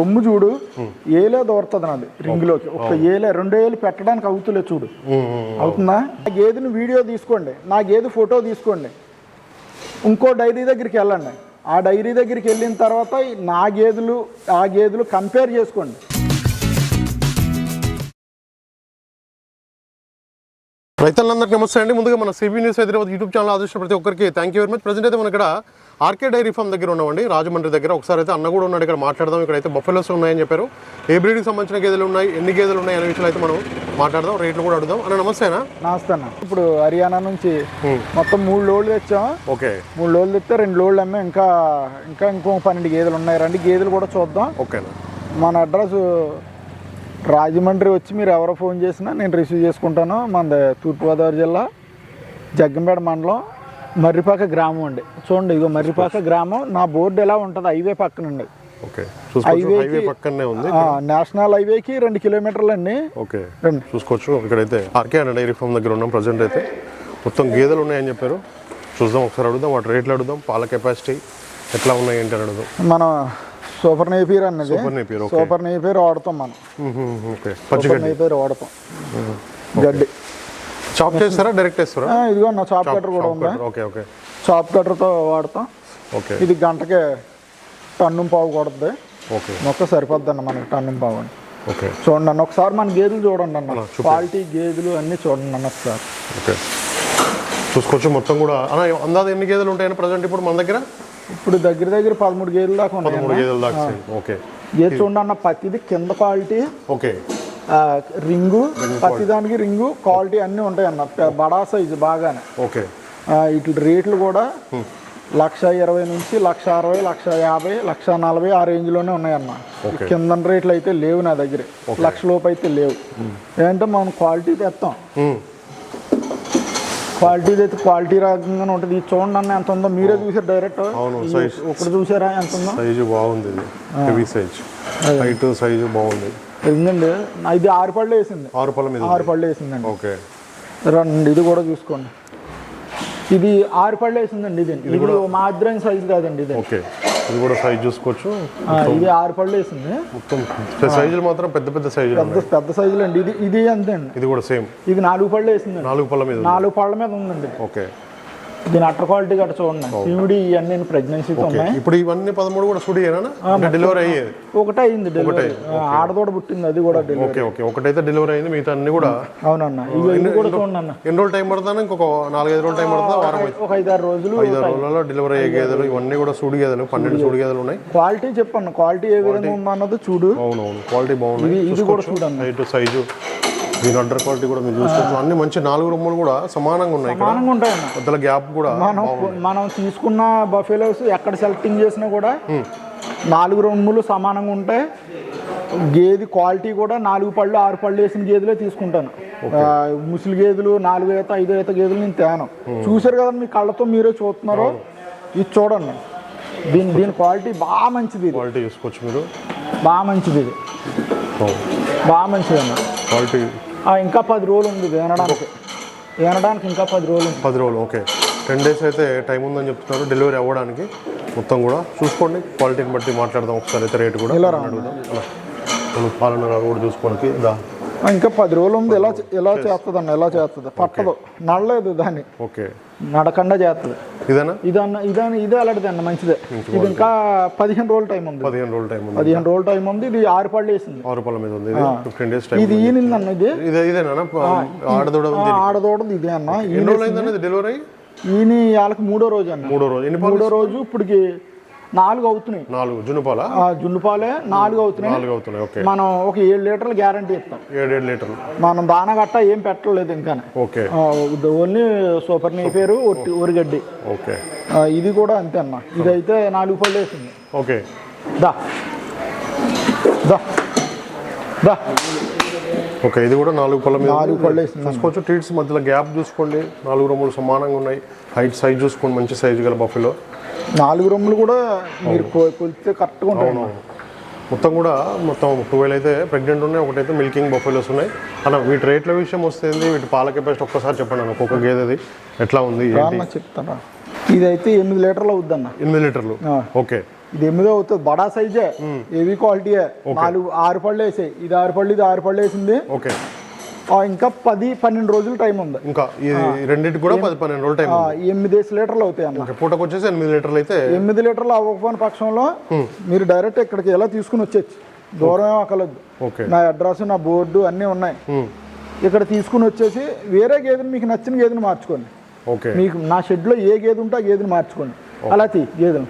కొమ్ము చూడు ఏలే దూరుతుంది నాది రింగులోకి. ఒక ఏలే రెండో ఏలు పెట్టడానికి అవుతులే చూడు. అవుతుందా? నా గేదెని వీడియో తీసుకోండి. నా గేదె ఫోటో తీసుకోండి. ఇంకో డైరీ దగ్గరికి వెళ్ళండి. ఆ డైరీ దగ్గరికి వెళ్ళిన తర్వాత నా గేదెలు ఆ గేదెలు కంపేర్ చేసుకోండి. రైతులందరికీ నమస్తే అండి. ముందుగా మన CB news Hyderabad YouTube channel ఆదర్శించిన ప్రతి ఒక్కరికి thank you very much present అయితే మనం ఇక్కడ ఆర్కే డైరీ ఫామ్ దగ్గర ఉన్నామండి. రాజమండ్రి దగ్గర. ఒకసారి అయితే అన్న కూడా ఉన్నాడు. ఇక్కడ మాట్లాడదాం. ఇక్కడ అయితే బఫెలోస్ ఉన్నాయని చెప్పారు. ఏ బ్రీడ్కి సంబంధించిన గేదెలు ఉన్నాయి? ఎన్ని గేదెలు ఉన్నాయి అనే విషయాలు అయితే మనం మాట్లాడదాం. రేట్లు కూడా అడుగుదాం. అన్న నమస్తేనా నమస్తే అన్న. ఇప్పుడు హర్యానా నుంచి మొత్తం మూడు లోడ్లు తెచ్చాం ఓకే. మూడు లోడ్లు తెస్తే రెండు లోడ్లు అమ్మే ఇంకా ఇంకా ఇంకో పన్నెండు గేదెలు ఉన్నాయి. రండి గేదెలు కూడా చూద్దాం. ఓకేనా మన అడ్రస్ రాజమండ్రి వచ్చి మీరు ఎవరో ఫోన్ చేసినా నేను రిసీవ్ చేసుకుంటాను. మన తూర్పుగోదావరి జిల్లా జగ్గంపేట మండలం మర్రిపాక గ్రామం అండి. చూడండి ఇదిగో మర్రిపాక గ్రామం. నా బోర్డు ఎలా ఉంటుంది? హైవే పక్కనండి. ఓకే. చూసుకోవచ్చు. Highway హైవే కి- పక్కనే ఉంది. నేషనల్ హైవేకి రెండు కిలోమీటర్లు అండి. ఓకే. చూసుకోవచ్చు. ఇక్కడైతే ఆర్కే అండ్ డైరీ ఫామ్ దగ్గర ఉన్నాం ప్రజెంట్ అయితే. మొత్తం గేదెలు ఉన్నాయని చెప్పారు. చూద్దాం ఒకసారి అడుగుదాం వాటి రేట్లు అడుగుదాం పాల కెపాసిటీ ఎట్లా ఉన్నాయి ఏంటి అని అడుగుదాం. మనం సూపర్ నేపీర్ అన్నది. Super Napier okay. Super Napier వాడతాం మనం. ఓకే. నేపీర్ వాడతాం. గడ్డి. చాప్ చేస్తారా? డైరెక్ట్ వేస్తారా ఆ, ఇదిగో నా చాప్ కట్టర్ కూడా ఉందా. ఓకే ఓకే చాప్ కట్టర్తో వాడతాం. ఓకే ఇది గంటకి టన్ను పావు కొడుతుంది. ఓకే మొక్క సరిపోద్ది అన్న మనకి టన్ను పావు అని. ఓకే చూడండి అన్న ఒకసారి మన గేదెలు చూడండి అన్న. క్వాలిటీ గేదెలు అన్నీ చూడండి అన్న ఒకసారి. ఓకే చూసుకోవచ్చు మొత్తం కూడా. అన్న అందాజ ఎన్ని గేదెలు ఉంటాయని ప్రజెంట్ ఇప్పుడు మన దగ్గర? ఇప్పుడు దగ్గర దగ్గర పదమూడు గేదెలు దాకా ఉన్నాయి పదమూడు. గేదెలు దాకా ఓకే గేదె చూడండి అన్న పత్తిది కింద క్వాలిటీ ఓకే రింగు ప్రతి దానికి రింగు క్వాలిటీ అన్నీ ఉంటాయి అన్న. బడా సైజు బాగానే. ఓకే. వీటి రేట్లు కూడా లక్ష ఇరవై నుంచి లక్ష అరవై లక్ష యాభై లక్ష నలభై ఆ రేంజ్లోనే ఉన్నాయన్న. కింద రేట్లు అయితే లేవు నా దగ్గర. లక్ష లోపు అయితే లేవు. ఏంటంటే మనం క్వాలిటీ తెస్తాం. క్వాలిటీ అయితే క్వాలిటీ రకంగానే ఉంటుంది. ఇది చూడండి అన్న ఎంత ఉందో మీరే చూసారు డైరెక్ట్ అవును. ఒకటి చూసారా? ఎంత ఉందో? సైజు బాగుంది ఇది. హెవీ సైజ్ హైట్ సైజు బాగుంది. ఉందండి. ఇది ఆరు పళ్ళు వేసింది. ఆరు పళ్ళ మీద ఆరు పళ్ళు వేసిందండి. ఓకే. రండి ఇది కూడా చూసుకోండి. ఇది ఆరు పళ్ళు వేసిందండి ఇది. ఇది మాద్రం సైజు కాదండి ఇది. ఓకే. ఇది కూడా సైజ్ చూసుకోవచ్చు. ఇది ఆరు పళ్ళు వేసింది. మొత్తం సైజులు మాత్రం పెద్ద పెద్ద సైజులు పెద్ద పెద్ద సైజులు అండి ఇది ఇది అంతే అండి. ఇది కూడా సేమ్. ఇది నాలుగు పళ్ళు వేసిందండి. నాలుగు పళ్ళ మీద. నాలుగు పళ్ళ మీద ఉందండి. ఓకే. దీని అట్టర్ క్వాలిటీ గట్రా చూడండి. సివిడి ఇవన్నీ ప్రెగ్నెన్సీతో ఉన్నాయి. ఇప్పుడు ఇవన్నీ పదమూడు కూడా సుడియేనా అంటే డెలివరీ అయ్యేది? ఒకటే అయింది డెలివరీ ఆడదోడ పుట్టింది అది కూడా డెలివరీ ఓకే ఓకే. ఒకటైతే డెలివరీ అయింది మిగతా అన్ని కూడా అవునన్న. ఇవి కూడా చూడండి అన్న ఎన్ని రోజులు టైం పడుతుందా ఇంకొక నాలుగైదు రోజులు టైం పడుతుందా? వారం ఒక ఐదారు రోజులు ఐదు ఆరు రోజులలో డెలివరీ అయ్యే గేదెలు ఇవన్నీ కూడా సుడి గేదెలు పన్నెండు సుడి గేదెలు ఉన్నాయి. క్వాలిటీ చెప్పన్న. క్వాలిటీ ఏ విధంగా ఉందన్నది చూడు. అవునవును. క్వాలిటీ బాగున్నాయి. ఇది కూడా చూడండి సైజు దీని అండర్ క్వాలిటీ కూడా మీరు చూసుకోవచ్చు. అన్ని మంచి నాలుగు రొమ్ములు కూడా సమానంగా ఉన్నాయి సమానంగా ఉంటాయన్న మధ్యలో గ్యాప్ కూడా మనం మనం తీసుకున్న బఫెలోస్ ఎక్కడ సెలెక్టింగ్ చేసినా కూడా నాలుగు రొమ్ములు సమానంగా ఉంటాయి. గేదె క్వాలిటీ కూడా నాలుగు పళ్ళు ఆరు పళ్ళు వేసిన గేదెలే తీసుకుంటాను. ముసలి గేదెలు నాలుగు ఈత ఐదు ఈత గేదెలు నేను తేను. చూసారు కదా మీ కళ్ళతో మీరే చూస్తున్నారు? ఇది చూడండి. దీని దీని క్వాలిటీ బాగా మంచిది క్వాలిటీ చూసుకోవచ్చు మీరు. బాగా మంచిది ఇది. బాగా మంచిది అన్న. క్వాలిటీ ఇంకా పది రోజులు ఉంది వినడానికి. వినడానికి ఇంకా పది రోజులు ఉంది. పది రోజులు ఓకే. టెన్ డేస్ అయితే టైం ఉందని చెప్తున్నారు డెలివరీ అవ్వడానికి మొత్తం కూడా. చూసుకోండి క్వాలిటీని బట్టి మాట్లాడదాం ఒకసారి అయితే రేట్ కూడా. అడుగుదాం. మనం పాలన రావు కూడా చూసుకోవడానికి దా. ఇంకా పది రోజులు ఉంది. ఎలా ఎలా చేస్తుంది అన్న ఎలా చేస్తుంది? పట్టదు. నడలేదు దాన్ని. ఓకే. నడకుండా చేస్తుంది. ఇదేనా? ఇదన్న ఇదన్న ఇదే అలాంటిది అన్న మంచిదే. ఇది ఇంకా పదిహేను రోజుల టైం ఉంది. పదిహేను రోజుల టైం ఉంది. పదిహేను రోజుల టైం ఉంది. ఇది ఆరు పళ్ళు వేసింది. ఆరు రూపాయల మీద ఉంది. ఇది ఫిఫ్టీన్ డేస్ టైం ఇది ఈనిందన్న ఇది? ఇదే ఇదేనా ఆడదూడ ఆ, ఆడదోడది ఇదే అన్న. ఎన్ని రోజులు అయిందన్నది డెలివరీ ఈయన వాళ్ళకి మూడో రోజు అన్న. మూడో రోజు. మూడో రోజు ఇప్పటికి నాలుగు అవుతున్నాయి. నాలుగు. జున్నుపాల? ఆ, జున్ను పాలే నాలుగు అవుతున్నాయి. నాలుగు అవుతున్నాయి. ఓకే. మనం ఒక ఏడు లీటర్లు గ్యారంటీ ఇస్తాం. ఏడేడు లీటర్లు. మనం దాన గట్ట ఏం పెట్టలేదు ఇంకా ఓకే. ఓన్లీ సూపర్ నీ పేరు ఒట్టి ఊరిగడ్డి ఓకే. ఇది కూడా అంతే అన్న. ఇదైతే నాలుగు పళ్ళు వేసింది. ఓకే. దా. దా. దా. ఓకే ఇది కూడా నాలుగు పళ్ళ మీద నాలుగు పళ్ళు. చూసుకోవచ్చు. టీట్స్ మధ్యలో గ్యాప్ చూసుకోండి. నాలుగు రొమ్ములు సమానంగా ఉన్నాయి. హైట్ సైజ్ చూసుకోండి. మంచి సైజు గల బఫెలో నాలుగు రొమ్ములు కూడా మీరు కొలిస్తే కరెక్ట్గా ఉంటాయి. మొత్తం కూడా మొత్తం ట్వెల్వ్ అయితే ప్రెగ్నెంట్ ఉన్నాయి ఒకటైతే మిల్కింగ్ బఫెలోస్ ఉన్నాయి. అన్న వీటి రేట్ల విషయం వస్తుంది వీటి పాల కెపాసిటీ ఒక్కసారి చెప్పండి అన్న. ఒక్కొక్క గేదెది ఎట్లా ఉంది చెప్తారా ఇదైతే ఎనిమిది లీటర్లు అవుద్దన్న ఎనిమిది లీటర్లు. ఓకే. ఇది ఎనిమిదో అవుతుంది. బడా సైజే. ఏవి క్వాలిటీయే. నాలుగు ఆరు పళ్ళు వేసాయి ఇది ఆరు పళ్ళు ఇది ఆరు పళ్ళు వేసింది. ఓకే. ఇంకా పది పన్నెండు రోజులు టైం ఉంది. ఇంకా ఈ రెండింటికి కూడా పది పన్నెండు రోజులు టైం ఎనిమిది లీటర్లు అవుతాయి అన్న. పూటకు వచ్చేసి ఎనిమిది లీటర్లు అయితే ఎనిమిది లీటర్లు అవ్వకపోయిన పక్షంలో మీరు డైరెక్ట్ ఇక్కడికి ఎలా తీసుకుని వచ్చేచ్చు దూరం ఏం అక్కర్లేదు ఓకే. నా అడ్రస్ నా బోర్డు అన్నీ ఉన్నాయి. ఇక్కడ తీసుకుని వచ్చేసి వేరే గేదెని మీకు నచ్చిన గేదెని మార్చుకోండి. ఓకే. మీకు నా షెడ్లో ఏ గేదె ఉంటే ఆ గేదెని మార్చుకోండి. అలా తీ గేదెలు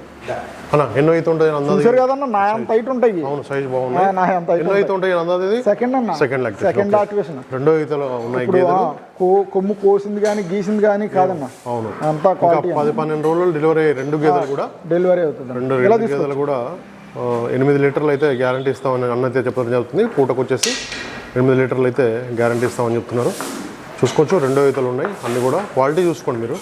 అన్న ఎన్నో అయితే ఉంటుంది అందాది. చూసారు కదన్న నా అంత హైట్ ఉంటాయి. అవును సైజ్ బాగుంది నా- నా అంత హైట్ ఎన్నో అయితే ఉంటాయి. అందాది? ఇది సెకండ్ అన్న సెకండ్ లెగ్ సెకండ్ యాక్టివేషన్ రెండో ఈతలో ఉన్నాయి గేదెలు. కొమ్ము కోసింది కానీ గీసింది కానీ కాదన్న. అవును. అంతా ఇంకా క్వాలిటీ పది పన్నెండు రోజులు డెలివరీ రెండు గేదెలు కూడా. డెలివరీ అవుతుంది. రెండు గేదెలు కూడా ఎనిమిది లీటర్లు అయితే గ్యారంటీ ఇస్తామని అన్న అయితే చెప్పడం జరుగుతుంది. పూటకు వచ్చేసి ఎనిమిది లీటర్లు అయితే గ్యారంటీ ఇస్తామని చెప్తున్నారు. చూసుకోవచ్చు రెండో ఈతలు ఉన్నాయి. అన్ని కూడా క్వాలిటీ చూసుకోండి మీరు.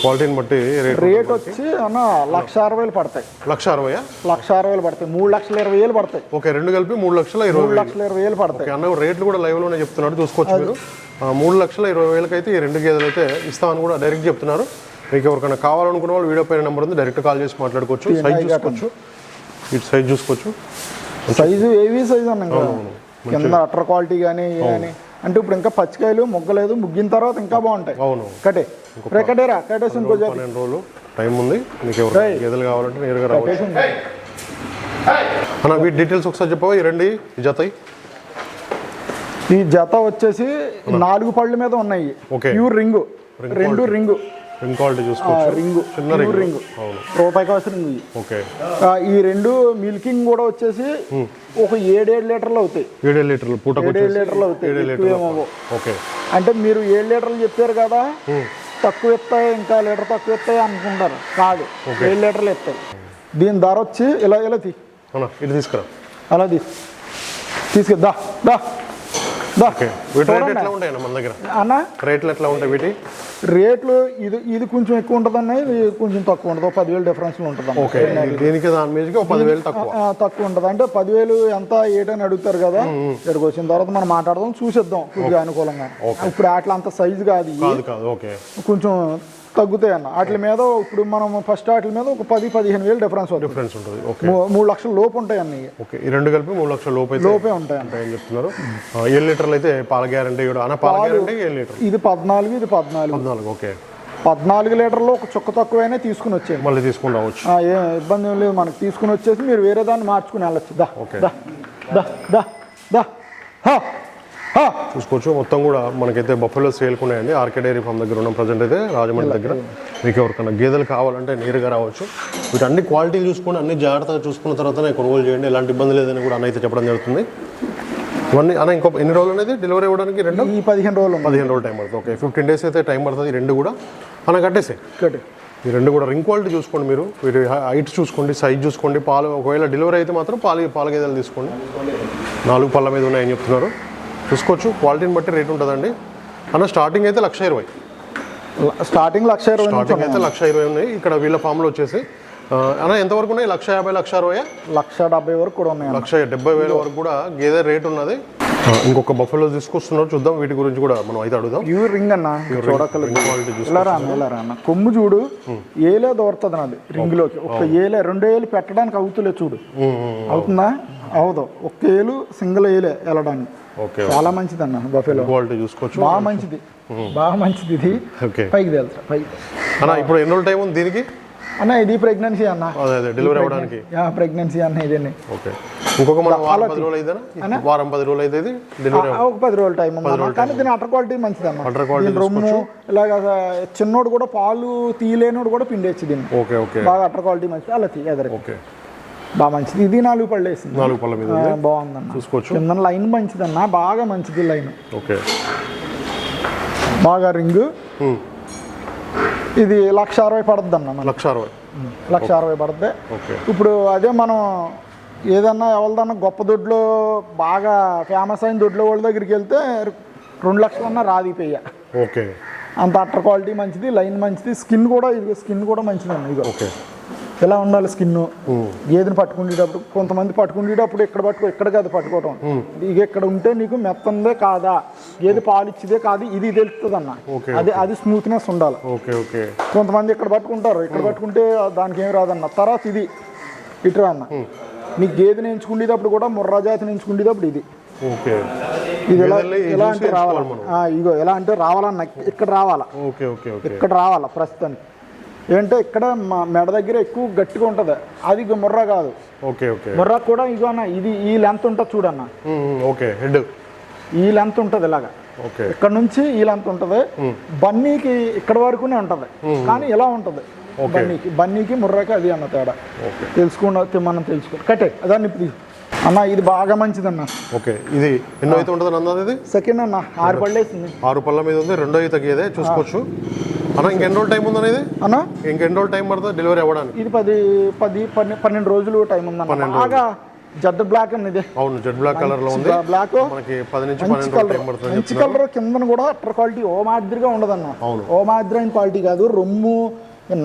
క్వాలిటీని బట్టి రేట్ వచ్చి అన్న లక్ష అరవై వేలు పడతాయి. లక్ష అరవైయా? లక్ష అరవై వేలు పడతాయి. మూడు లక్షల ఇరవై వేలు పడతాయి. ఓకే రెండు కలిపి మూడు లక్షల ఇరవై లక్షల ఇరవై వేలు పడతాయి. అన్న రేట్లు కూడా లైవ్లోనే చెప్తున్నాడు చూసుకోవచ్చు మీరు. మూడు లక్షల ఇరవై వేలకి అయితే ఈ రెండు గేదెలు అయితే ఇస్తామని కూడా డైరెక్ట్ చెప్తున్నారు. మీకు ఎవరికైనా కావాలనుకున్న వాళ్ళు వీడియో పైన నెంబర్ ఉంది డైరెక్ట్ కాల్ చేసి మాట్లాడుకోవచ్చు. సైజ్ చూసుకోవచ్చు. ఇటు సైజ్ చూసుకోవచ్చు. సైజు ఏవి సైజు అన్న కింద అటర్ క్వాలిటీ కానీ ఏ కానీ అంటే ఇప్పుడు ఇంకా పచ్చికాయలు మొగ్గలేదు ముగ్గిన తర్వాత ఇంకా బాగుంటాయి. అవును. కటే. రే కటేరా కట్టేసి ఇంకో జాతి పన్నెండు రోజులు టైం ఉంది. మీకు ఎవరు గేదెలు కావాలంటే నేరుగా రావచ్చు. కట్టేసి అన్న వీటి డీటెయిల్స్ ఒకసారి చెప్పవా? ఈ రెండు ఈ జత. ఈ జత వచ్చేసి నాలుగు పళ్ళ మీద ఉన్నాయి. ఓకే. Pure ring. రెండు రింగు. రింగ్ క్వాలిటీ చూసుకోవచ్చు. రింగు. చిన్న రింగ్. రింగు. అవును. రూపాయి కాస్ట్ రింగు. ఓకే. ఈ రెండు మిల్కింగ్ కూడా వచ్చేసి ఒక ఏడేడు లీటర్లు అవుతాయి. ఏడేడు లీటర్లు పూటకు ఏడేడు లీటర్లు అవుతాయి. ఓకే. అంటే మీరు ఏడు లీటర్లు చెప్పారు కదా తక్కువ ఇస్తాయి ఇంకా లీటర్ తక్కువ ఇస్తాయి అనుకుంటారు. కాదు. ఏడు లీటర్లు ఇస్తాయి. దీని ధర వచ్చి ఇలా ఇలా తీ. ఇది తీసుకురా. అలా తీసుకు దా దా దా. అన్న రేట్లు ఎట్లా ఉంటాయి వీటి? రేట్లు ఇది ఇది కొంచెం ఎక్కువ ఉంటుంది అన్న ఇది కొంచెం తక్కువ ఉంటుంది. పదివేలు డిఫరెన్స్ ఉంటుంది దీనికి దాని పదివేలు తక్కువ. ఉంటుంది. అంటే పదివేలు ఎంత ఏటని అడుగుతారు కదా ఇక్కడికి వచ్చిన తర్వాత మనం మాట్లాడదాం చూసేద్దాం కొద్దిగా అనుకూలంగా. ఇప్పుడు అట్లా అంత సైజు కాదు. ఇవి. కాదు కాదు. ఓకే. కొంచెం తగ్గుతాయి అన్న వాటి మీద ఇప్పుడు మనం ఫస్ట్ వాటి మీద ఒక పది పదిహేను వేలు డిఫరెన్స్ డిఫరెన్స్ ఉంటుంది. ఓకే మూడు లక్షల లోపు ఉంటాయి అన్న. ఓకే ఈ రెండు కలిపి మూడు లక్షల లోపు లోపే ఉంటాయి అన్న. ఉంటాయని చెప్తున్నారు. ఏడు లీటర్లు అయితే పాల గ్యారంటీ కూడా. అన్న పాల గ్యారంటీ ఏడు లీటర్ ఇది పద్నాలుగు ఇది పద్నాలుగు. పద్నాలుగు ఓకే పద్నాలుగు లీటర్లో ఒక చుక్క తక్కువైనా తీసుకుని వచ్చేయండి. మళ్ళీ తీసుకుని రావచ్చు. ఆ, ఏ ఇబ్బంది ఏం లేదు. మనకి తీసుకుని వచ్చేసి మీరు వేరే దాన్ని మార్చుకుని వెళ్ళొచ్చు. దా ఓకే. దా దా దా దా. చూసుకోవచ్చు. మొత్తం కూడా మనకైతే బఫెలో సేల్కి ఉన్నాయండి. ఆర్కే డైరీ ఫామ్ దగ్గర ఉన్న ప్రజెంట్ అయితే రాజమండ్రి దగ్గర. మీకు ఎవరికైనా గేదెలు కావాలంటే నేరుగా రావచ్చు. వీటి అన్ని క్వాలిటీలు చూసుకొని అన్ని జాగ్రత్తగా చూసుకున్న తర్వాతనే కొనుగోలు చేయండి. ఎలాంటి ఇబ్బంది లేదని కూడా అన్న అయితే చెప్పడం జరుగుతుంది. ఇవన్నీ అన్న ఇంకో ఎన్ని రోజులు అనేది డెలివరీ ఇవ్వడానికి రెండు? ఈ పదిహేను రోజులు పదిహేను రోజులు టైం పడుతుంది. ఓకే. ఫిఫ్టీన్ డేస్ అయితే టైం పడుతుంది. రెండు కూడా. అన్న కట్టేసే. ఒకటి ఈ రెండు కూడా రింగ్ క్వాలిటీ చూసుకోండి మీరు. వీటి హైట్ చూసుకోండి సైజ్ చూసుకోండి. పాలు ఒకవేళ డెలివరీ అయితే మాత్రం పాలు పాల గేదెలు తీసుకోండి. నాలుగు పళ్ళ మీద ఉన్నాయని చెప్తున్నారు. చూసుకోవచ్చు. క్వాలిటీని బట్టి రేట్ ఉంటుందండి. అన్న స్టార్టింగ్ అయితే లక్ష ఇరవై. స్టార్టింగ్ లక్ష ఇరవై స్టార్టింగ్ అయితే లక్ష ఇరవై ఉన్నాయి. ఇక్కడ వీళ్ళ ఫామ్లో వచ్చేసి. అన్న ఎంతవరకు ఉన్నాయి? లక్ష యాభై లక్ష అరవై? లక్ష డెబ్బై వరకు కూడా ఉన్నాయి. లక్ష డెబ్బై వేల వరకు కూడా గేదె రేట్ ఉన్నది. ఇంకొక బఫెలో తీసుకొస్తున్నారు చూద్దాం వీటి గురించి కూడా మనం అయితే అడుగుదాం. ప్యూర్ రింగ్ అన్న అన్న కొమ్ము చూడు ఏలే దోరుతుంది నాది రింగ్లోకి ఒక్క ఏలే రెండు ఏలు పెట్టడానికి అవుతులే చూడు. అవుతుందా? అవదు. ఒక్క ఏలు సింగిల్ ఏలే వెళ్ళడానికి చాలా మంచిది అన్న బఫేలో క్వాలిటీ చూసుకోవచ్చు. బాగా మంచిది. బాగా మంచిది ఇది పైకి తెలుసా పైకి. అన్న ఇప్పుడు ఎన్ని రోజులు టైం ఉంది దీనికి? అన్న ఇది ప్రెగ్నెన్సీ అన్న. డెలివరీ అవ్వడానికి. ప్రెగ్నెన్సీ అన్న ఓకే. ఇంకొక మనం వారం పది రోజులు అయితేనా? వారం పది రోజులు అయితే ఇది డెలివరీ ఒక పది రోజుల టైం. కానీ దీని అటర్ క్వాలిటీ మంచిది అన్న quality దీని రొమ్ము ఇలాగ చిన్నోడు కూడా పాలు తీయలేనోడు కూడా పిండేచ్చు దీన్ని. Okay okay. బాగా అటర్ క్వాలిటీ మంచిది. అలా తీ ఎదరికి. ఓకే. బాగా మంచిది. ఇది నాలుగు పళ్ళు వేసింది. నాలుగు పళ్ళ మీద బాగుందన్న. చూసుకోవచ్చు. కింద లైన్ మంచిదన్న. బాగా మంచిది లైన్. ఓకే. బాగా రింగ్. ఇది లక్ష అరవై పడుద్ది అన్న లక్ష అరవై. లక్ష అరవై పడుద్ది. ఇప్పుడు అదే మనం ఏదన్నా ఎవరిదన్నా గొప్ప దొడ్లో బాగా ఫేమస్ అయిన దొడ్లో వాళ్ళ దగ్గరికి వెళ్తే రెండు లక్షలన్నా రాదు పెయ్య. ఓకే. అంత అట్టర్ క్వాలిటీ మంచిది లైన్ మంచిది. స్కిన్ కూడా ఇది స్కిన్ కూడా మంచిదండి ఇదిగో ఓకే. ఎలా ఉండాలి స్కిన్ గేదెని పట్టుకునేటప్పుడు కొంతమంది పట్టుకునేటప్పుడు ఇక్కడ పట్టుకో ఇక్కడ కాదు పట్టుకోవటం. ఇక ఇక్కడ ఉంటే నీకు మెత్తందే కాదా? గేదె పాలు ఇచ్చేదే కాదు ఇది తెలుస్తుంది అన్న అది అది స్మూత్నెస్ ఉండాలి. Okay okay. కొంతమంది ఇక్కడ పట్టుకుంటారు? ఇక్కడ పట్టుకుంటే దానికి ఏం రాదన్న. తర్వాత ఇది. ఇటు రా అన్న నీ గేదెని ఎంచుకునేటప్పుడు కూడా ముర్రా జాతిని ఎంచుకునేటప్పుడు ఇది. ఇది ఎలా ఎలా అంటే రావాలా? ఇగో ఎలా అంటే రావాలన్న. ఇక్కడ రావాలా? ఇక్కడ రావాలా? ప్రస్తుతానికి. ఏంటంటే ఇక్కడ మా మెడ దగ్గర ఎక్కువ గట్టిగా ఉంటుంది. అది ముర్రా కాదు. Okay okay. ముర్రా కూడా ఇగో అన్న ఇది ఈ లెంత్ ఉంటుంది చూడన్న ఓకే హెడ్. ఈ లెంత్ ఉంటుంది ఇలాగా. ఓకే. ఇక్కడ నుంచి ఈ లెంత్ ఉంటుంది. బన్నీకి ఇక్కడ వరకునే ఉంటుంది. కానీ ఇలా ఉంటుంది. బన్నీకి బన్నీకి ముర్రాకి అది అన్న తేడా. తెలుసుకున్న మనం తెలుసుకో. కట్టే తీసి. అన్న ఇది బాగా మంచిదన్న ఓకే ఇది ఎన్నో అయితే ఉంటుంది అన్నది ఇది సెకండ్ అన్న ఆరు పళ్ళేసింది ఆరు పళ్ళ మీద ఉంది రెండో అయితే తగ్గేదే చూసుకోవచ్చు. అన్న ఇంకెన్ని రోజులు టైం ఉందన్న ఇది అన్న? ఇంకెన్ని రోజులు టైం పడుతుంది డెలివరీ అవ్వడానికి? ఇది పది పది పన్నె- పన్నెండు రోజులు టైం ఉందన్న. బాగా జడ్ బ్లాక్ అన్న ఇది. అవును జెడ్ బ్లాక్ కలర్లో ఉంది. బ్లాక్. మనకి పది నుంచి పన్నెండు టైం పడుతుంది మంచి కలర్ కిందన కూడా అట్టర్ క్వాలిటీ ఓ మాదిరిగా ఉండదన్న. అవును. ఓ మాదిరి క్వాలిటీ కాదు. రొమ్ము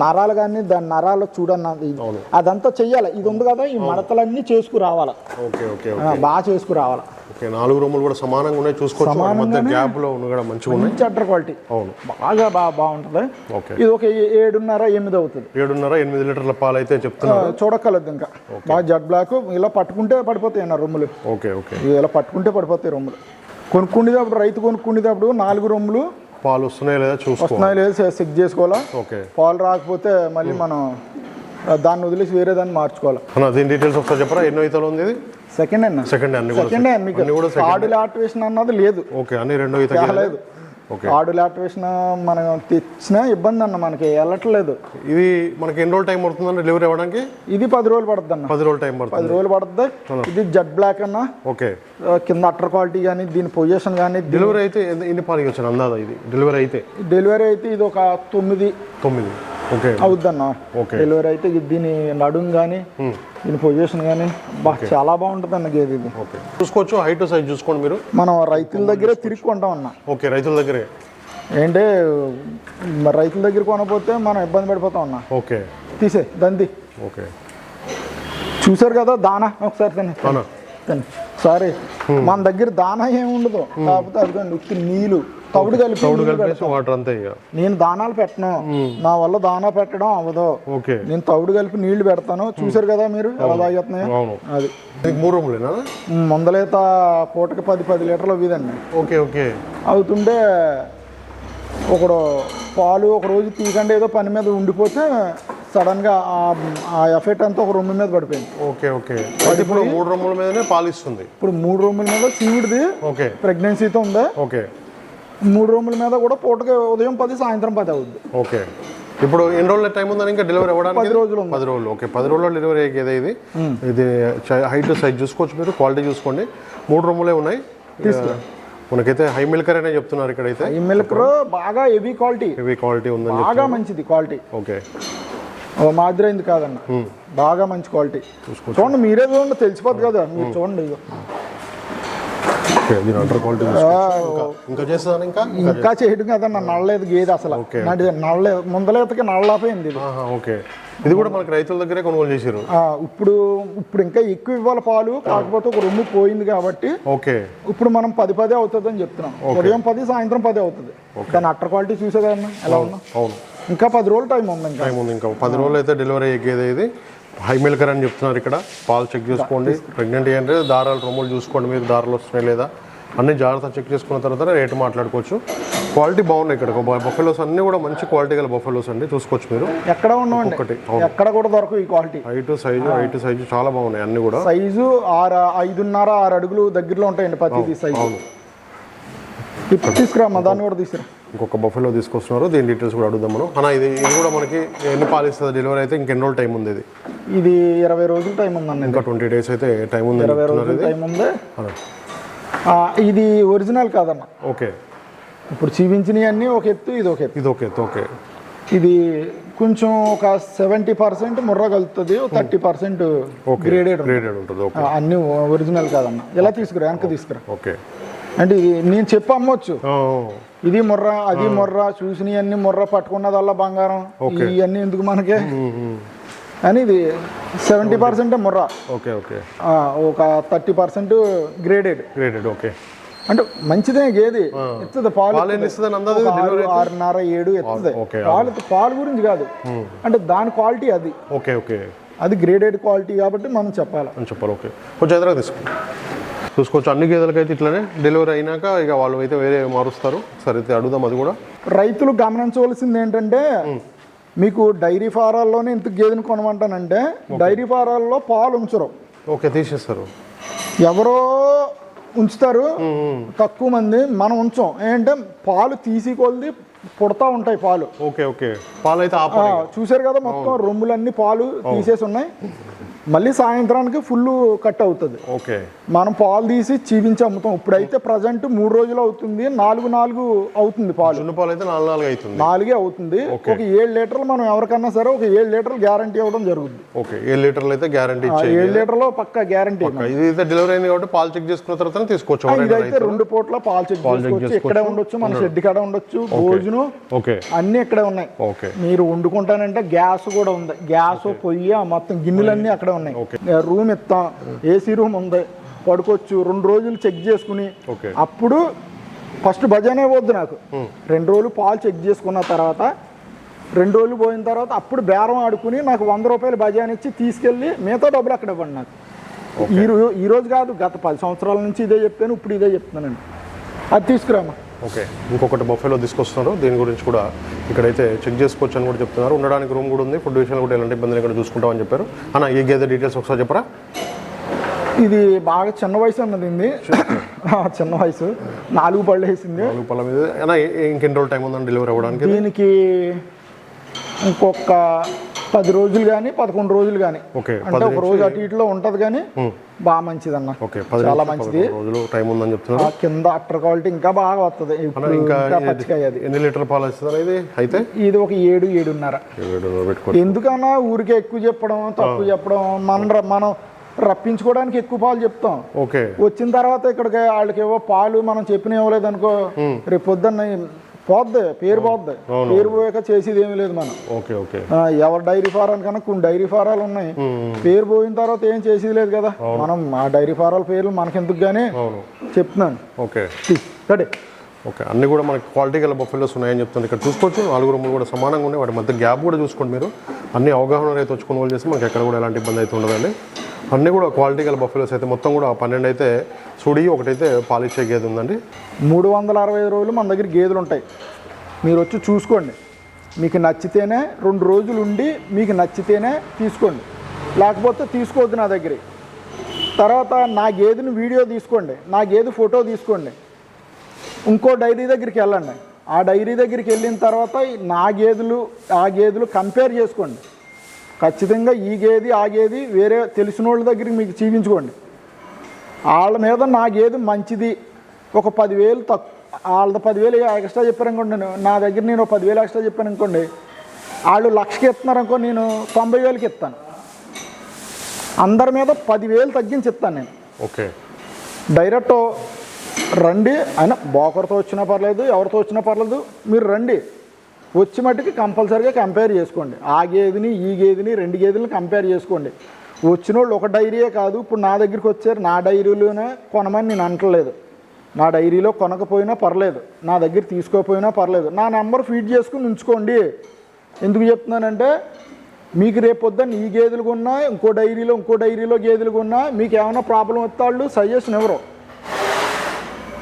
నరాలు కానీ దాని నరాలు చూడన్న ఇది. అదంతా చెయ్యాలి. ఇది ఉంది కదా ఈ మడతలన్నీ చేసుకురావాలా ఓకే ఓకే ఆ, బాగా చేసుకురావాలా ఓకే నాలుగు రూములు కూడా సమానంగా ఉన్నాయి. చూసుకోవచ్చు. గ్యాప్లో కూడా మంచిగా ఉన్నాయి. మంచి అట్టర్ క్వాలిటీ. అవును. బాగా బాగా బాగుంటుంది. ఓకే. ఇది ఒక ఏడున్నర ఎనిమిది అవుతుంది. ఏడున్నర ఎనిమిది లీటర్ల పాలు అయితే చెప్తున్నారు చూడక్కర్లేదు ఇంకా. బాగా జడ్ బ్లాక్ ఇలా పట్టుకుంటే పడిపోతాయి అన్న రొమ్ములు ఓకే ఓకే. ఇలా పట్టుకుంటే పడిపోతాయి రొమ్ములు కొనుక్కునేటప్పుడు రైతు కొనుక్కునేటప్పుడు నాలుగు రొమ్ములు పాలు వస్తున్నాయి లేదా చూసుకో వస్తున్నాయి లేదు చెక్ చేసుకోవాలా? ఓకే. పాలు రాకపోతే మళ్ళీ మనం దాన్ని వదిలేసి వేరే దాన్ని మార్చుకోవాలి? అన్న దీని డీటెయిల్స్ ఒకసారి చెప్పరా? ఎన్నో ఈతలు ఉంది ఇది? సెకండ్ అన్న సెకండ్ అన్ని కూడా సెకండ్ మీకు. ఆడు లాక్టివేషన్ అన్నది లేదు. ఓకే అన్ని రెండో ఈత లేదు. ఆడు లాక్టివేషన్ మనం తెచ్చినా ఇబ్బంది అన్న మనకి వెళ్ళట్లేదు. ఇది మనకి ఎన్ని రోజులు టైం పడుతుందండి డెలివరీ అవ్వడానికి? ఇది పది రోజులు పడుతుంది అన్న పది రోజులు టైం పది పడుతుంది రోజులు పడుతుంది. ఇది జడ్ బ్లాక్ అన్న. ఓకే. కింద అట్టర్ క్వాలిటీ కానీ దీని పొజిషన్ కానీ డెలివరీ అయితే ఎన్ని- పాలు వచ్చాను అందాదా ఇది? డెలివరీ అయితే? డెలివరీ అయితే ఇది ఒక తొమ్మిది. తొమ్మిది. అవుద్దన్న. ఓకే. డెలివరీ అయితే దీని నడుం కానీ దీని పొజిషన్ కానీ బా చాలా బాగుంటుంది అన్న గేదె ఇది. చూసుకోవచ్చు హైట్ సైజ్ చూసుకోండి మీరు. మనం రైతుల దగ్గరే తిరిగి కొంటాం అన్న ఓకే రైతుల దగ్గరే. మరి రైతుల దగ్గర కొనకపోతే మనం ఇబ్బంది పడిపోతాం అన్న ఓకే. తీసే దంది ఓకే. చూసారు కదా దానా? ఒకసారి తిని. సారీ. మన దగ్గర దానా ఏమి ఉండదు. కాకపోతే అదిగోండి ఉత్తి నీళ్ళు. తవుడు కలిపి తౌడు కలిపేసి పెడతాం. వాటర్ అంతే ఇక నేను దానాలు పెట్టను. నా వల్ల దానా పెట్టడం అవ్వదు. ఓకే. నేను తవుడు కలిపి నీళ్ళు పెడతాను. చూసారు కదా మీరు ఎలా తాగేస్తున్నాయో? అవును. అది. మూడు రూములేనా? ముందలేత పూటకి పది పది లీటర్లు వీదండి ఓకే ఓకే. అవుతుంటే ఒకడు పాలు ఒక రోజు తీయకుండా ఏదో పని మీద ఉండిపోతే సడన్గా ఆ- ఆ ఎఫెక్ట్ అంతా ఒక రొమ్ము మీద పడిపోయింది. Okay okay. ఇప్పుడు మూడు రూముల మీదనే పాలు ఇస్తుంది ఇప్పుడు మూడు రూముల మీద చీవిడిది ఓకే. ప్రెగ్నెన్సీతో ఉంది? ఓకే. మూడు రూముల మీద కూడా పూటకి ఉదయం పది సాయంత్రం పది అవుద్ది. ఓకే. ఇప్పుడు ఎన్ని రోజుల టైం ఉందని ఇంకా డెలివరీ అవ్వడానికి? పది రోజులు ఉంది. పది రోజులు. ఓకే. పది రోజుల్లో డెలివరీ అయ్యేది ఇది. ఇది హైట్ సైజ్ చూసుకోవచ్చు మీరు. క్వాలిటీ చూసుకోండి. మూడు రూములే ఉన్నాయి. మనకైతే హై మిల్కర్ అనే చెప్తున్నారు ఇక్కడైతే. ఈ మిల్క్ బాగా హెవీ క్వాలిటీ. హెవీ క్వాలిటీ ఉందని బాగా మంచిది క్వాలిటీ. ఓకే. ఓ మాదిరి అయింది కాదన్న. బాగా మంచి క్వాలిటీ. చూడండి మీరే చూడండి తెలిసిపోద్ది కదా. మీరు చూడండి. ఓకే దీని అండర్ క్వాలిటీ ఇంకా చేస్తుందని ఇంకా? ఇంకా చేయడం కదన్న నడలేదు గేదె అసలు. నడి నడలేదు ముందలేతకి నడలేకపోయింది ఇది. ఓకే. ఇది కూడా మనకి రైతుల దగ్గరే కొనుగోలు చేసారు ఆ, ఇప్పుడు ఇప్పుడు ఇంకా ఎక్కువ ఇవ్వాలి పాలు కాకపోతే ఒక రొమ్ము పోయింది కాబట్టి ఓకే. ఇప్పుడు మనం పది పదే అవుతుంది అని చెప్తున్నాం ఉదయం పది సాయంత్రం పది అవుతుంది. దాని అట్టర్ క్వాలిటీ చూసేదన్న ఎలా ఉన్నా? అవును. ఇంకా పది రోజులు టైం ఉంది ఇంకా. టైం ఉంది ఇంకా. పది రోజులు అయితే డెలివరీ అయ్యేది ఇది. హై మిల్కర్ అని చెప్తున్నారు ఇక్కడ. పాలు చెక్ చేసుకోండి. ప్రెగ్నెంట్ అంటే దారాలు రొమ్ములు చూసుకోండి. మీరు దారాలు వస్తున్నాయి లేదా? అన్ని జాగ్రత్త చెక్ చేసుకున్న తర్వాత రేటు మాట్లాడుకోవచ్చు. క్వాలిటీ బాగున్నాయి ఇక్కడ. బఫెలోస్ అన్ని కూడా మంచి క్వాలిటీ గల బఫెలోస్ అండి. చూసుకోవచ్చు మీరు. ఎక్కడ ఉన్నామండి ఒకటి ఎక్కడ కూడా దొరకవు ఈ quality. Height size height size చాలా బాగున్నాయి అన్ని కూడా. సైజు ఆరు ఐదున్నర ఆరు అడుగులు దగ్గరలో ఉంటాయండి ప్రతిదీ సైజు. తీసుకురామ్మా దాన్ని కూడా తీసుకురా. ఇంకొక బఫెలో తీసుకొస్తున్నారు. దీని డీటెయిల్స్ కూడా అడుగుదాం మనం. అన్న ఇది ఇది కూడా మనకి ఎన్ని పాలు ఇస్తుంది డెలివరీ అయితే ఇంకెన్ని రోజులు టైం ఉంది ఇది? ఇది ఇరవై రోజులు టైం ఉందండి ఇంకా ట్వంటీ డేస్ అయితే టైం ఉంది ఇరవై రోజులు టైం ఉంది. ఇది ఒరిజినల్ కాదన్న ఓకే. ఇప్పుడు చూపించినవి అన్నీ ఒక ఎత్తు ఇది ఒక ఎత్తు. ఇది ఓకే ఓకే. ఇది కొంచెం ఒక సెవెంటీ పర్సెంట్ ముర్ర కలుగుతుంది థర్టీ పర్సెంట్ గ్రేడెడ్ గ్రేడెడ్ ఉంటుంది. అన్ని ఒరిజినల్ కాదన్న ఇలా తీసుకురా వెనక తీసుకురా. ఓకే. అంటే ఇది నేను చెప్పి అమ్మొచ్చు. ఇది ముర్ర అది ముర్ర చూసినవి అన్ని ముర్ర పట్టుకున్నదల్లా బంగారం. ఇవన్నీ ఎందుకు మనకే? అని ఇది seventy percent Murrah. Okay okay ఒక thirty percent graded graded okay అంటే మంచిదే గేది. ఎత్తుంది పాలు ఆరున్నర ఏడు ఎత్తుంది పాలు పాలు గురించి కాదు. అంటే దాని క్వాలిటీ అది. ఓకే ఓకే అది గ్రేడెడ్ క్వాలిటీ కాబట్టి మనం చెప్పాలి. అని చెప్పాలి ఓకే కొంచెం ఎదురుగా తీసుకో. చూసుకోవచ్చు. అన్ని గేదెలకైతే ఇట్లనే డెలివరీ అయినాక ఇక వాళ్ళు అయితే వేరే మారుస్తారు. సరే అయితే అడుగుదాం అది కూడా. రైతులు గమనించవలసింది ఏంటంటే మీకు డైరీ ఫారాల్లోనే ఇంత గేదెని కొనమంటానంటే డైరీ ఫారాల్లో పాలు ఉంచరు. ఓకే తీసేస్తారు. ఎవరో ఉంచుతారు తక్కువ మంది మనం ఉంచాం. ఏంటంటే పాలు తీసి కొలిది పుడతా ఉంటాయి పాలు. Okay okay. పాలు అయితే చూశారు కదా మొత్తం రొమ్ములన్నీ పాలు తీసేసి ఉన్నాయి. మళ్ళీ సాయంత్రానికి ఫుల్ కట్ అవుతుంది. ఓకే. మనం పాలు తీసి చీవించి అమ్ముతాం. ఇప్పుడైతే ప్రజెంట్ మూడు రోజులు అవుతుంది. నాలుగు నాలుగు అవుతుంది పాలు. జున్ను పాలు అయితే నాలుగు నాలుగు అవుతుంది. నాలుగే అవుతుంది. ఒక ఏడు లీటర్లు మనం ఎవరికన్నా సరే ఒక ఏడు లీటర్లు గ్యారంటీ ఇవ్వడం జరుగుతుంది ఓకే. ఏడు లీటర్లు అయితే గ్యారంటీ ఏడు లీటర్లో పక్క గ్యారంటీ ఇది అయితే డెలివరీ అయింది కాబట్టి పాలు చెక్ చేసుకున్న తర్వాత తీసుకోవచ్చు. ఇదైతే. రెండు పూట్ల పాలు చెక్ చేసుకోవచ్చు. ఇక్కడే ఉండొచ్చు మన షెడ్ కాడ ఉండొచ్చు భోజనం. ఓకే. అన్ని ఇక్కడే ఉన్నాయి. ఓకే. మీరు వండుకుంటానంటే గ్యాస్ కూడా ఉంది. గ్యాస్ పొయ్యి మొత్తం గిన్నెలన్నీ అక్కడే ఉన్నాయి. రూమ్ ఇస్తాం ఏసీ రూమ్ ఉంది. పడుకోవచ్చు రెండు రోజులు చెక్ చేసుకుని అప్పుడు ఫస్ట్ భజనే వద్దు నాకు. రెండు రోజులు పాలు చెక్ చేసుకున్న తర్వాత రెండు రోజులు పోయిన తర్వాత అప్పుడు బేరం ఆడుకుని నాకు వంద రూపాయలు భజాని ఇచ్చి తీసుకెళ్ళి మిగతా డబ్బులు అక్కడ ఇవ్వండి నాకు. ఈ రోజు కాదు గత పది సంవత్సరాల నుంచి ఇదే చెప్తాను ఇప్పుడు ఇదే చెప్తున్నానండి. అది తీసుకురామా ఓకే. ఇంకొకటి బొఫేలో తీసుకొస్తున్నారు. దీని గురించి కూడా ఇక్కడైతే చెక్ చేసుకోవచ్చు అని కూడా చెప్తున్నారు. ఉండడానికి రూమ్ కూడా ఉంది. ఫుడ్ విషయంలో కూడా ఎలాంటి ఇబ్బందులు ఇక్కడ చూసుకుంటామని చెప్పారు. అన్న ఈ గేదె డీటెయిల్స్ ఒకసారి చెప్పరా? ఇది బాగా చిన్న వయసు అన్నది చిన్న వయసు. నాలుగు పళ్ళు వేసింది. నాలుగు పళ్ళ మీద. ఇంకెన్ని రోజులు టైం ఉందని డెలివరీ అవ్వడానికి? దీనికి ఇంకొక పది రోజులు కానీ పదకొండు రోజులు కానీ ఓకే అంటే ఒక రోజు అటు ఇటులో ఉంటది కానీ బాగా మంచిది అన్న చాలా మంచిది. రోజులు టైం ఉందని చెప్తున్నారు. కింద అట్టర్ క్వాలిటీ ఇంకా బాగా వస్తుంది ఎన్ని లీటర్ పాలు ఇస్తుందా ఇది? అయితే? ఇది ఒక ఏడు ఏడున్నర. ఎందుకన్నా ఊరికే ఎక్కువ చెప్పడం తక్కువ చెప్పడం మనం మనం రప్పించుకోవడానికి ఎక్కువ పాలు చెప్తాం. ఓకే. వచ్చిన తర్వాత ఇక్కడికి వాళ్ళకి ఏవో పాలు మనం చెప్పిన ఇవ్వలేదు అనుకో రేపు పొద్దున్న పోద్ది పేరు పోద్ది. పేరు పోయాక చేసేది ఏమీ లేదు మనం. Okay okay. ఎవరి డైరీ ఫారాలు కన్నా కొన్ని డైరీ ఫారాలు ఉన్నాయి. పేరు పోయిన తర్వాత ఏం చేసేది లేదు కదా. మనం ఆ డైరీ ఫారాల పేర్లు మనకెందుకు అవును. చెప్తున్నాను. ఓకే. సరే ఓకే అన్ని కూడా మనకి క్వాలిటీ గల బఫెలోస్ ఉన్నాయని చెప్తుంది. ఇక్కడ చూసుకోవచ్చు నాలుగు రూములు కూడా సమానంగా ఉన్నాయి. వాటి మధ్య గ్యాప్ కూడా చూసుకోండి మీరు అన్ని అవగాహన అయితే వచ్చి కొనుగోలు చేస్తే మనకి ఎక్కడ కూడా ఎలాంటి ఇబ్బంది అయితే ఉండదండి. అన్నీ కూడా క్వాలిటీ గల బఫెలోస్ అయితే మొత్తం కూడా పన్నెండు అయితే సుడి ఒకటైతే పాలిచ్చే గేదె ఉందండి. మూడు వందల అరవై రోజులు మన దగ్గర గేదెలు ఉంటాయి. మీరు వచ్చి చూసుకోండి. మీకు నచ్చితేనే రెండు రోజులు ఉండి మీకు నచ్చితేనే తీసుకోండి. లేకపోతే తీసుకోవద్దు నా దగ్గర. తర్వాత నా గేదెని వీడియో తీసుకోండి. నా గేదె ఫోటో తీసుకోండి. ఇంకో డైరీ దగ్గరికి వెళ్ళండి. ఆ డైరీ దగ్గరికి వెళ్ళిన తర్వాత నా గేదెలు ఆ గేదెలు కంపేర్ చేసుకోండి. ఖచ్చితంగా ఈ గేది ఆ గేది వేరే తెలిసిన వాళ్ళ దగ్గరికి మీకు చూపించుకోండి. వాళ్ళ మీద నా గేదె మంచిది. ఒక పదివేలు తక్కువ వాళ్ళది పదివేలు ఎక్స్ట్రా చెప్పారు అనుకోండి నేను. నా దగ్గర నేను పదివేలు ఎక్స్ట్రా చెప్పాను అనుకోండి వాళ్ళు లక్షకి ఇస్తున్నారు అనుకో నేను తొంభై వేలకి ఇస్తాను. అందరి మీద పదివేలు తగ్గించి ఇస్తాను నేను. ఓకే. డైరెక్ట్ రండి. అయినా బోకర్తో వచ్చినా పర్లేదు ఎవరితో వచ్చినా పర్లేదు మీరు రండి. వచ్చి మట్టుకి కంపల్సరీగా కంపేర్ చేసుకోండి. ఆ గేదెని ఈ గేదెని రెండు గేదెలను కంపేర్ చేసుకోండి. వచ్చిన వాళ్ళు ఒక డైరీయే కాదు ఇప్పుడు నా దగ్గరికి వచ్చారు నా డైరీలోనే కొనమని నేను అంటలేదు. నా డైరీలో కొనకపోయినా పర్లేదు నా దగ్గర తీసుకోకపోయినా పర్లేదు. నా నెంబర్ ఫీడ్ చేసుకుని ఉంచుకోండి. ఎందుకు చెప్తున్నానంటే మీకు రేపు పొద్దున్న ఈ గేదెలు కొన్నా ఇంకో డైరీలో ఇంకో డైరీలో గేదెలు కొన్నా మీకు ఏమైనా ప్రాబ్లం వస్తే వాళ్ళు సజెషన్ ఎవరు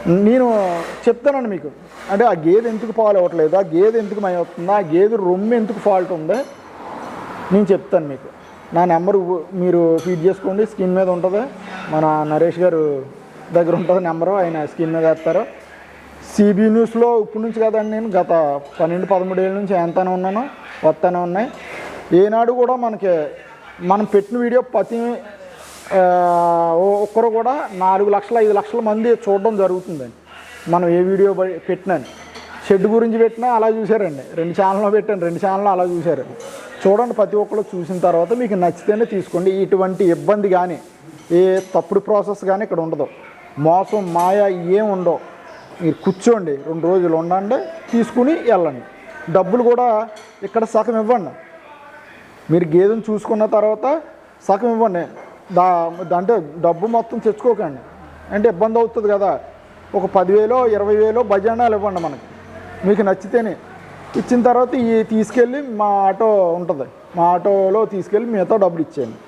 నేను చెప్తానండి మీకు. అంటే ఆ గేదె ఎందుకు పాలు అవ్వట్లేదు? ఆ గేదె ఎందుకు మై అవుతుంది? ఆ గేదె రొమ్ము ఎందుకు ఫాల్ట్ ఉంది? నేను చెప్తాను మీకు. నా నెంబర్ మీరు ఫీడ్ చేసుకోండి. స్క్రీన్ మీద ఉంటుంది. మన నరేష్ గారు దగ్గర ఉంటుంది నెంబరు. ఆయన స్క్రీన్ మీద వేస్తారు. సిబి న్యూస్లో ఇప్పటి నుంచి కదండి నేను. గత పన్నెండు పదమూడు ఏళ్ళ నుంచి ఎంతనే ఉన్నాను వస్తానే ఉన్నాయి. ఏనాడు కూడా మనకి మనం పెట్టిన వీడియో ప్రతి ఒక్కరు కూడా నాలుగు లక్షల ఐదు లక్షల మంది చూడడం జరుగుతుందండి మనం ఏ వీడియో పెట్టినాను షెడ్ గురించి పెట్టినా అలా చూశారండి. రెండు ఛానల్లో పెట్టాను రెండు ఛానల్లో అలా చూసారండి చూడండి ప్రతి ఒక్కరు చూసిన తర్వాత మీకు నచ్చితేనే తీసుకోండి. ఇటువంటి ఇబ్బంది కానీ ఏ తప్పుడు ప్రాసెస్ కానీ ఇక్కడ ఉండదు. మోసం మాయ ఏం ఉండవు. మీరు కూర్చోండి రెండు రోజులు ఉండండి తీసుకుని వెళ్ళండి. డబ్బులు కూడా ఇక్కడ సగం ఇవ్వండి. మీరు గేదెను చూసుకున్న తర్వాత సగం ఇవ్వండి. దా అంటే డబ్బు మొత్తం తెచ్చుకోకండి. అంటే ఇబ్బంది అవుతుంది కదా. ఒక పదివేలో ఇరవై వేలో భజనాలు ఇవ్వండి మనకి. మీకు నచ్చితేనే. ఇచ్చిన తర్వాత ఈ తీసుకెళ్ళి మా ఆటో ఉంటుంది. మా ఆటోలో తీసుకెళ్ళి మిగతా డబ్బులు ఇచ్చేయండి.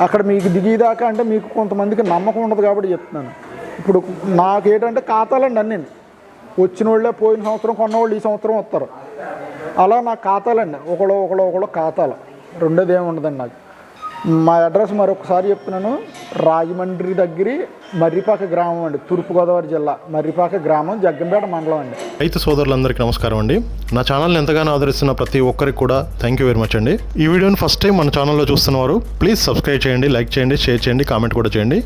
అక్కడ మీకు దిగేదాకా అంటే మీకు కొంతమందికి నమ్మకం ఉండదు కాబట్టి చెప్తున్నాను. ఇప్పుడు నాకేంటంటే ఖాతాలండి అన్నీ. వచ్చిన వాళ్ళే పోయిన సంవత్సరం కొన్న వాళ్ళు ఈ సంవత్సరం వస్తారు. అలా నా ఖాతాలండి. ఒకళ్ళు ఒకళ్ళు ఒకళ్ళు ఖాతాలు. రెండోది ఏమి ఉండదండి నాకు. మా అడ్రస్ మరొకసారి చెప్తున్నాను. రాజమండ్రి దగ్గర మర్రిపాక గ్రామం అండి. తూర్పుగోదావరి జిల్లా మర్రిపాక గ్రామం జగ్గంపేట మండలం అండి. రైతు సోదరులందరికీ నమస్కారం అండి. నా ఛానల్ని ఎంతగానో ఆదరిస్తున్న ప్రతి ఒక్కరికి కూడా థ్యాంక్ యూ వెరీ మచ్ అండి. ఈ వీడియోని ఫస్ట్ టైం మన ఛానల్లో చూస్తున్నవారు ప్లీజ్ సబ్స్క్రైబ్ చేయండి లైక్ చేయండి షేర్ చేయండి కామెంట్ కూడా చేయండి.